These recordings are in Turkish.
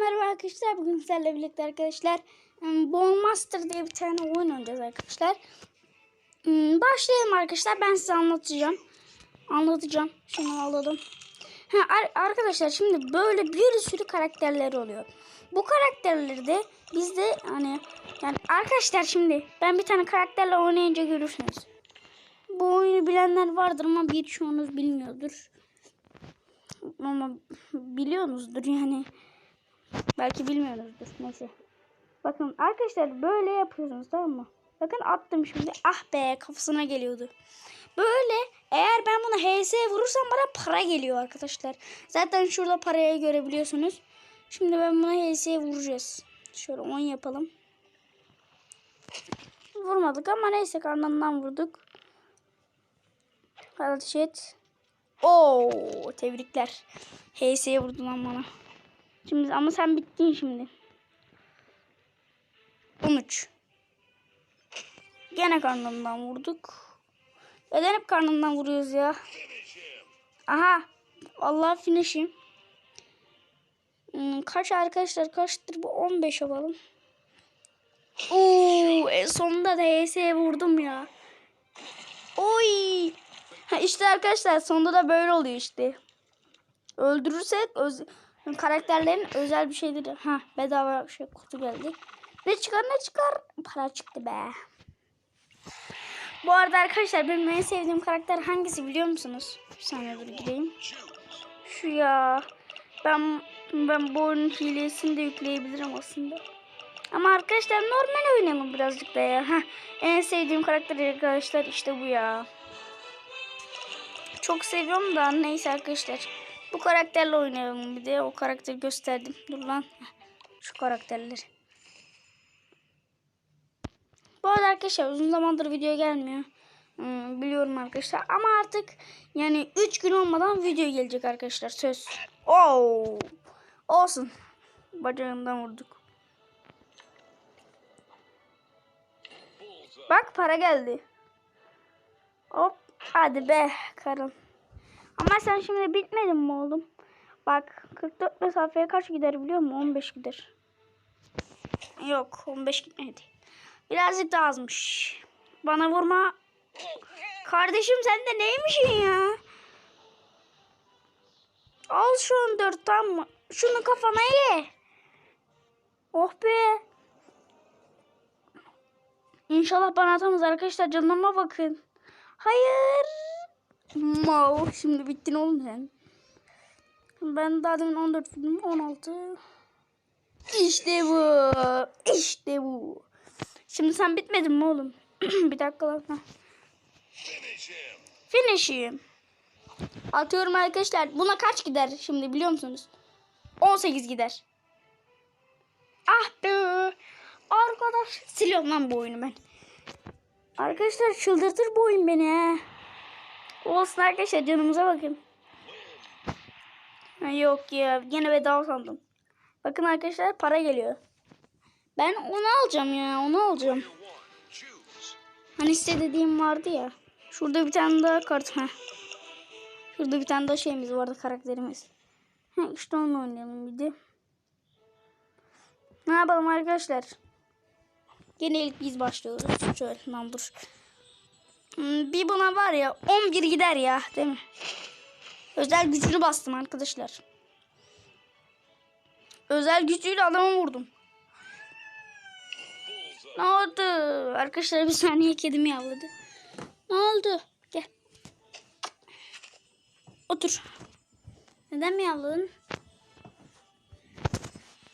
merhaba arkadaşlar. Bugün sizlerle birlikte arkadaşlar ım, Bone Master diye bir tane oyun oynayacağız arkadaşlar. Im, Başlayalım arkadaşlar. Ben size anlatacağım. Anlatacağım. Şunu alalım. Ha, ar- arkadaşlar şimdi böyle bir sürü karakterleri oluyor. Bu karakterleri de bizde hani yani arkadaşlar şimdi ben bir tane karakterle oynayınca görürsünüz. Bu oyunu bilenler vardır ama birçoğunuz bilmiyordur. Ama biliyorsunuzdur yani. Belki bilmiyorsunuzdur. Neyse. Bakın arkadaşlar böyle yapıyorsunuz tamam mı? Bakın attım şimdi. Ah be kafasına geliyordu. Böyle eğer ben bunu HS vurursam bana para geliyor arkadaşlar. Zaten şurada parayı görebiliyorsunuz. Şimdi ben buna HS vuracağız. Şöyle 10 yapalım. Vurmadık ama neyse karnından vurduk. Ateş et. Oo, tebrikler. HS'ye vurdun lan bana. Şimdi ama sen bittin şimdi. 13. Gene karnından vurduk. Neden hep karnından vuruyoruz ya? Aha. Allah finish'im. Hmm, kaç arkadaşlar kaçtır bu? 15 yapalım. Oo, en sonunda da HS'ye vurdum ya. Oy. Ha işte arkadaşlar sonunda da böyle oluyor işte. Öldürürsek öz karakterlerin özel bir şeydir. Ha bedava şey kutu geldi. Ne çıkar ne çıkar? Para çıktı be. Bu arada arkadaşlar benim en sevdiğim karakter hangisi biliyor musunuz? Bir saniye dur gireyim. Şu ya. Ben ben bu oyunun hilesini de yükleyebilirim aslında. Ama arkadaşlar normal oynayalım birazcık da ya. Heh, en sevdiğim karakter arkadaşlar işte bu ya. Çok seviyorum da neyse arkadaşlar. Bu karakterle oynayalım bir de o karakteri gösterdim. Dur lan. Şu karakterleri. Bu arada arkadaşlar uzun zamandır video gelmiyor. Hmm, biliyorum arkadaşlar ama artık yani 3 gün olmadan video gelecek arkadaşlar söz. Oo. Olsun. Bacağından vurduk. Bak para geldi. Hop. Hadi be karın. Ama sen şimdi bitmedin mi oğlum? Bak 44 mesafeye kaç gider biliyor musun? 15 gider. Yok 15 gitmedi. Birazcık daha azmış. Bana vurma. Kardeşim sen de neymişsin ya? Al şu 14 tamam mı? Şunu kafana ye. Oh be. İnşallah bana atamaz arkadaşlar canıma bakın. Hayır. Mal şimdi bittin oğlum sen. Ben daha demin 14 film 16. İşte bu. İşte bu. Şimdi sen bitmedin mi oğlum? bir dakika lan. Heh. Finish'im. Atıyorum arkadaşlar. Buna kaç gider şimdi biliyor musunuz? 18 gider. Ah be. Arkadaş. Siliyorum lan bu oyunu ben. Arkadaşlar çıldırtır bu oyun beni ha. Olsun arkadaşlar canımıza bakın. Ha, yok ya yine bedava sandım. Bakın arkadaşlar para geliyor. Ben onu alacağım ya onu alacağım. Hani size dediğim vardı ya. Şurada bir tane daha kart. Heh. Şurada bir tane daha şeyimiz vardı karakterimiz. Heh, işte onu oynayalım bir de. Ne yapalım arkadaşlar? Yine ilk biz başlıyoruz. Şöyle lan dur. Hmm, Bir buna var ya 11 gider ya değil mi? Özel gücünü bastım arkadaşlar. Özel gücüyle adamı vurdum. Ne oldu? Arkadaşlar bir saniye kedim yavladı. Ne oldu? Gel. Otur. Neden mi yavladın?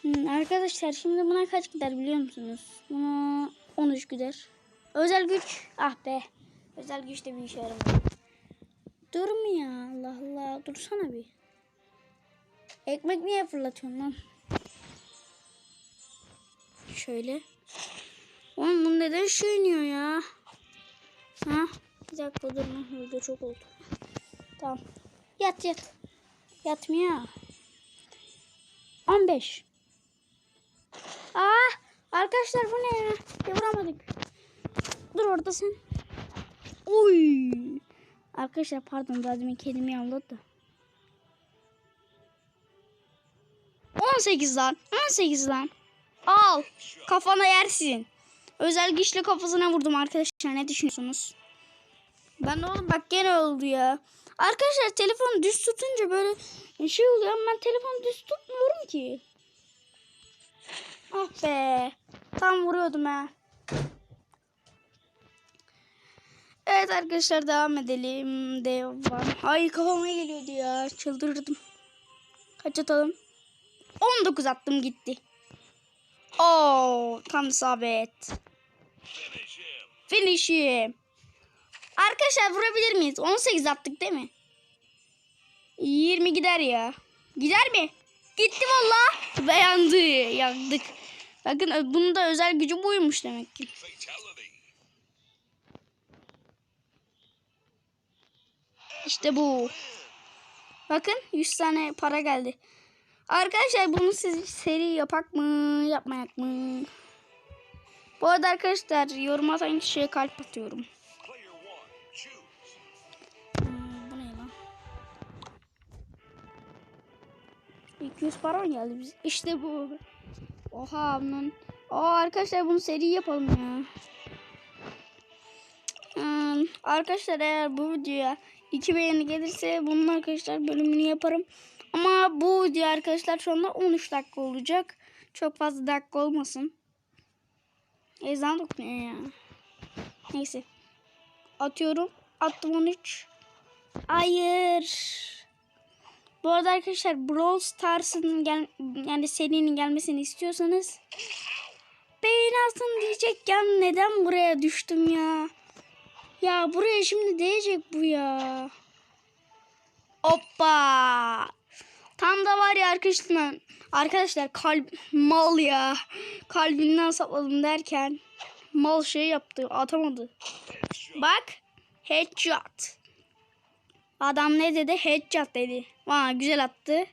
Hmm, arkadaşlar şimdi buna kaç gider biliyor musunuz? Buna 13 gider. Özel güç. Ah be. Özel güç de bir işe yaramıyor. Dur mu ya? Allah Allah. Dursana bir. Ekmek niye fırlatıyorsun lan? Şöyle. Oğlum bu neden şu iniyor ya? Ha? Bir dakika dur lan. Video çok oldu. Tamam. Yat yat. Yatmıyor. 15. Aa! Arkadaşlar bu ne ya? Vuramadık. Dur orada sen. Oy! Arkadaşlar pardon daha demin kedimi yavladı da. 18 lan. 18 lan. Al. Kafana yersin. Özel güçlü kafasına vurdum arkadaşlar. Ne düşünüyorsunuz? Ben de oğlum bak gene oldu ya. Arkadaşlar telefonu düz tutunca böyle şey oluyor ama ben telefonu düz tutmuyorum ki. Ah be. Tam vuruyordum ha. Evet arkadaşlar devam edelim. Devam. Ay kafama geliyordu ya. Çıldırdım. Kaç atalım? 19 attım gitti. Oo, tam isabet. Finish him. Arkadaşlar vurabilir miyiz? 18 attık değil mi? 20 gider ya. Gider mi? Gitti valla. Ve yandı. Yandık. Bakın bunun da özel gücü buymuş demek ki. İşte bu. Bakın 100 tane para geldi. Arkadaşlar bunu siz seri yapak mı yapmayak mı? Bu arada arkadaşlar yorum atan kişiye kalp atıyorum. Hmm, bu ne lan? 200 para geldi biz? İşte bu. Oha bunun. Aa arkadaşlar bunu seri yapalım ya. Hmm, arkadaşlar eğer bu videoya 2 beğeni gelirse bunun arkadaşlar bölümünü yaparım. Ama bu video arkadaşlar şu anda 13 dakika olacak. Çok fazla dakika olmasın. Ezan dokunuyor ya. Neyse. Atıyorum. Attım 13. Hayır. Bu arada arkadaşlar Brawl Stars'ın gel yani serinin gelmesini istiyorsanız beğeni atın diyecekken neden buraya düştüm ya? Ya buraya şimdi değecek bu ya. Hoppa. Tam da var ya arkadaşlar. Arkadaşlar kalp mal ya. Kalbinden sapladım derken mal şey yaptı atamadı. Bak headshot. Adam ne dedi? Headshot dedi. Vay güzel attı.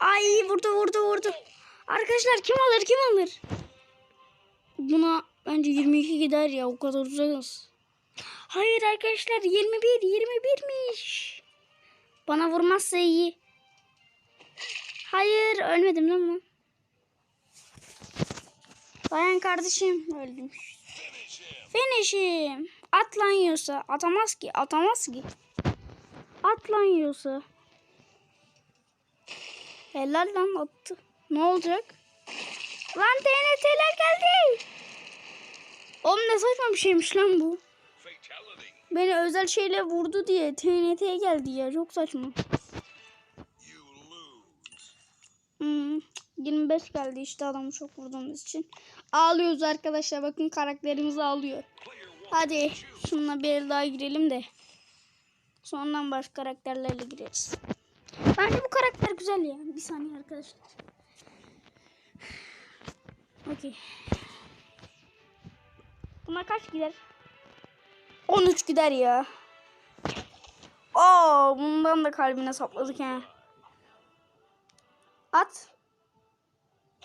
Ay vurdu vurdu vurdu. Arkadaşlar kim alır kim alır? Buna bence 22 gider ya o kadar uzağız. Hayır arkadaşlar 21 21'miş. Bana vurmazsa iyi. Hayır ölmedim lan mı? Dayan kardeşim öldüm. Finish'im. At lan yiyorsa. Atamaz ki. Atamaz ki. At lan yiyorsa. Helal lan attı. Ne olacak? Lan TNT'ler geldi. Oğlum ne saçma bir şeymiş lan bu. Beni özel şeyle vurdu diye TNT geldi ya. Çok saçma. Hmm, 25 geldi işte adamı çok vurduğumuz için. Ağlıyoruz arkadaşlar. Bakın karakterimiz ağlıyor. Hadi şununla bir el daha girelim de. Sonradan başka karakterlerle gireriz. Bence bu karakter güzel ya. Bir saniye arkadaşlar. Okey. Buna kaç gider? 13 gider ya. Oo, bundan da kalbine sapladık he. At.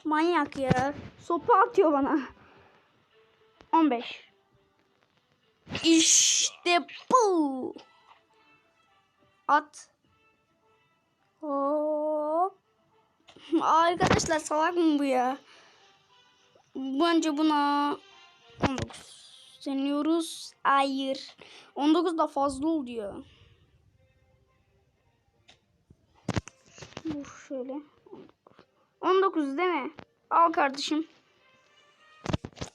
Manyak ya. Sopa atıyor bana. 15. İşte bu. At. Hop. Arkadaşlar salak mı bu ya? Bence buna 19 deniyoruz. Hayır. 19 da fazla oluyor. Bu şöyle. 19 değil mi? Al kardeşim.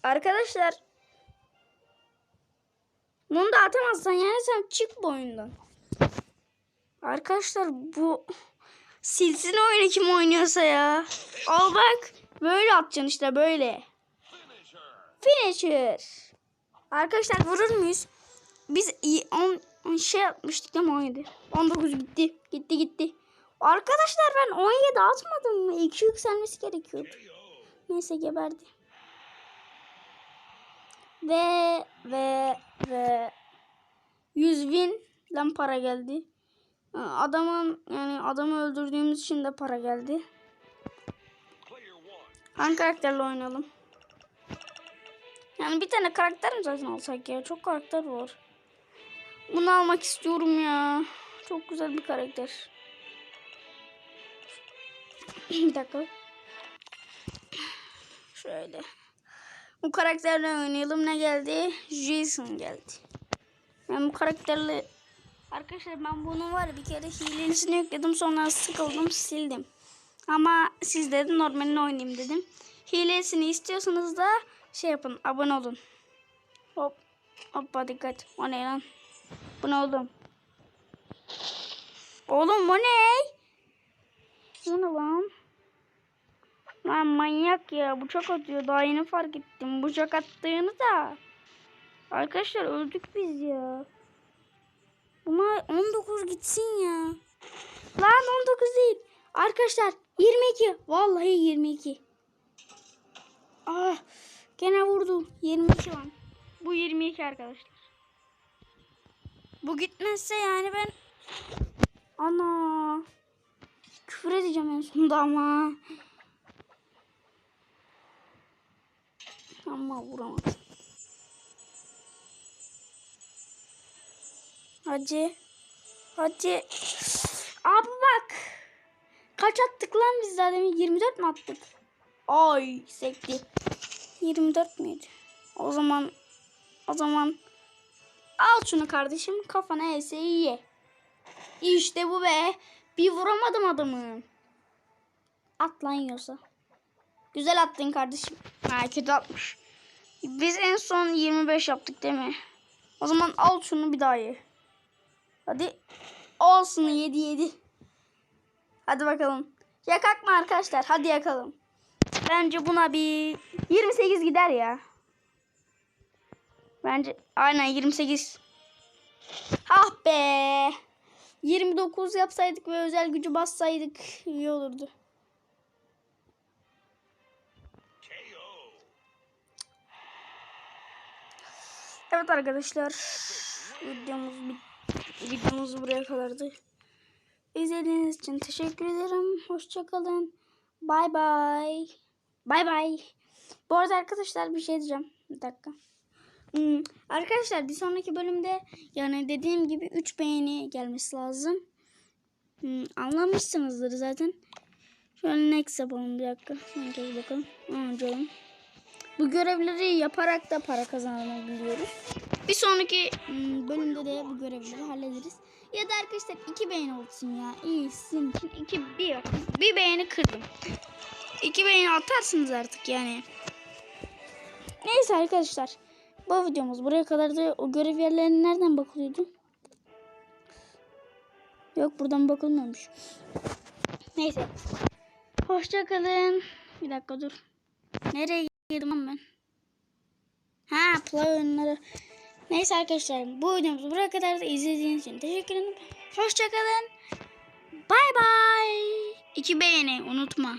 Arkadaşlar. Bunu da atamazsan yani sen çık bu oyundan. Arkadaşlar bu silsin oyunu kim oynuyorsa ya. Al bak. Böyle atacaksın işte böyle. Finisher. Arkadaşlar vurur muyuz? Biz 10 şey değil mi 17? 19 gitti. Gitti gitti. Arkadaşlar ben 17 atmadım mı? 2 yükselmesi gerekiyordu. Neyse geberdi. Ve ve ve 100 bin lan para geldi. Adamın yani adamı öldürdüğümüz için de para geldi. Hangi karakterle oynayalım? Yani bir tane karakter mi zaten alsak ya? Çok karakter var. Bunu almak istiyorum ya. Çok güzel bir karakter. bir dakika. Şöyle. Bu karakterle oynayalım. Ne geldi? Jason geldi. Ben bu karakterle Arkadaşlar ben bunu var bir kere hilesini yükledim sonra sıkıldım sildim. Ama siz dedim normalini oynayayım dedim. Hilesini istiyorsanız da şey yapın abone olun. Hop hoppa dikkat o ne lan? Bu ne oğlum? Oğlum bu ne? Bu ne lan? Lan manyak ya bıçak atıyor daha yeni fark ettim bıçak attığını da. Arkadaşlar öldük biz ya. Buna 19 gitsin ya. Lan 19 değil. Arkadaşlar 22. Vallahi 22. Ah gene vurdu. 22 lan. Bu 22 arkadaşlar. Bu gitmezse yani ben ana küfür edeceğim en sonunda ama. Ama vuramadım. Hadi. Hadi. Abi bak. Kaç attık lan biz demin? 24 mi attık? Ay sekti. 24 müydü? O zaman o zaman al şunu kardeşim kafana ese ye. İşte bu be. Bir vuramadım adamı. At lan yiyorsa. Güzel attın kardeşim. Ha kötü atmış. Biz en son 25 yaptık değil mi? O zaman al şunu bir daha ye. Hadi. Olsun 7 7. Hadi bakalım. Yakak mı arkadaşlar? Hadi yakalım. Bence buna bir 28 gider ya. Bence aynen 28. Ah be. 29 yapsaydık ve özel gücü bassaydık iyi olurdu. Evet arkadaşlar. Videomuz videomuz buraya kadardı. İzlediğiniz için teşekkür ederim. Hoşçakalın. Bay bay. Bay bay. Bu arada arkadaşlar bir şey diyeceğim. Bir dakika. Hmm, arkadaşlar bir sonraki bölümde yani dediğim gibi 3 beğeni gelmesi lazım. Hmm, anlamışsınızdır zaten. Şöyle next yapalım bir dakika. Kez bakalım. Önce olalım. Bu görevleri yaparak da para kazanabiliyoruz. Bir sonraki hmm, bölümde de bu görevleri hallederiz. Ya da arkadaşlar iki beğeni olsun ya. İyi sizin için iki bir bir beğeni kırdım. İki beğeni atarsınız artık yani. Neyse arkadaşlar. Bu videomuz buraya kadardı. O görev yerlerine nereden bakılıyordu? Yok buradan bakılmıyormuş. Neyse. Hoşçakalın. Bir dakika dur. Nereye girdim ben? Ha play oyunları. Neyse arkadaşlar bu videomuz buraya kadar da izlediğiniz için teşekkür ederim. Hoşçakalın. Bay bay. İki beğeni unutma.